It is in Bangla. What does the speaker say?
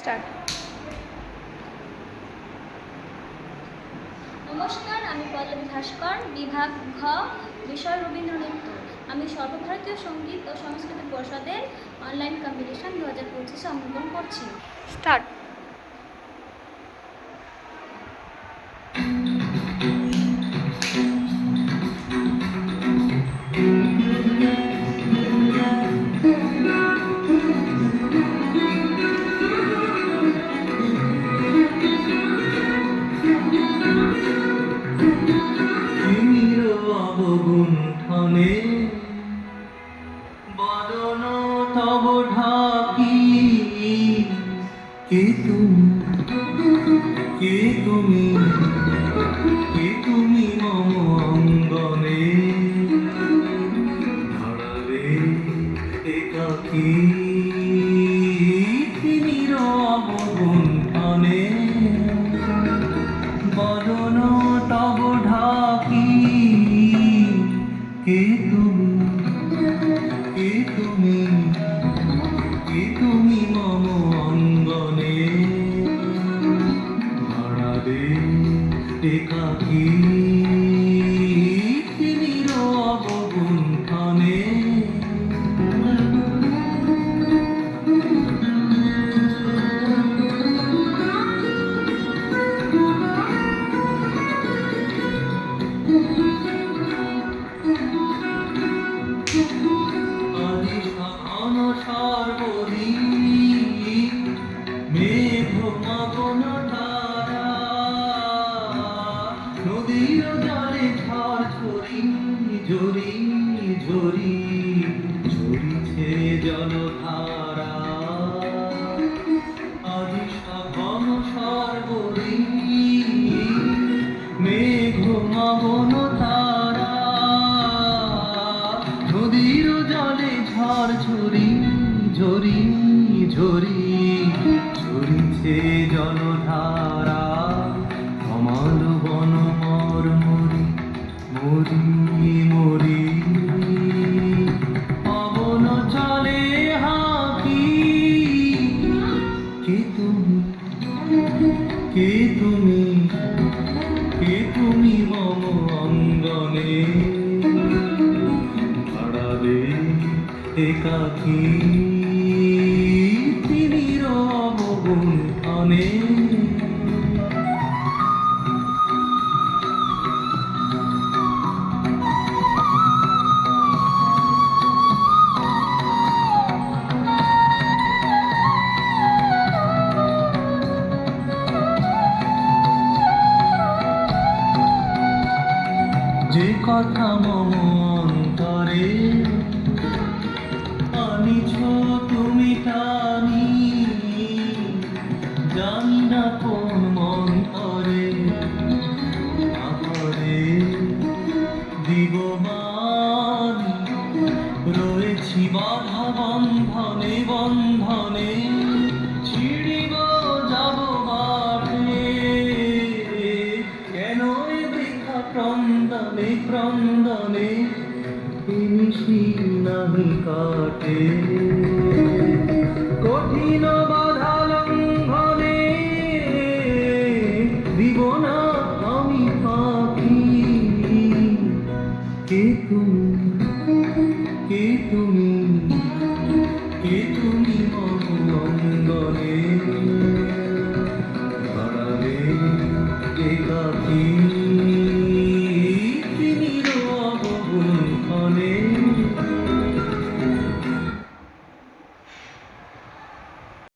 স্টার্ট। নমস্কার আমি পল্লবী ভাস্কর বিভাগ ঘ বিষয় রবীন্দ্রনৃত্য আমি সর্বভারতীয় সংগীত ও সংস্কৃতি পরিষদের অনলাইন কম্পিটিশন দু হাজার পঁচিশে অংশগ্রহণ করছি। স্টার্ট। কে তুমি? কে তুমি? কে তুমি মম অঙ্গনে? ধরালে একাকী তব একাকী ঝরি ঝরি ঝরিছে জলধারা। আদি সাধন সর্বদি মেঘ মগন তারা নদীর জলে ঝড় ঝরি ঝরি ঝরি ঝরিছে জলধারা। কে তুমি? কে তুমি মম অঙ্গনে? হারাবে একাকী রব গুণ যে কথা মম অন্তরে আনিছ তুমি টানি জানি না কোন ক্রন্দনে ক্রন্দনে বিমিষি নাহি কাটে। কঠিন বাধা লঙ্ঘনে দিব না আমি পাখি। কে তুমি?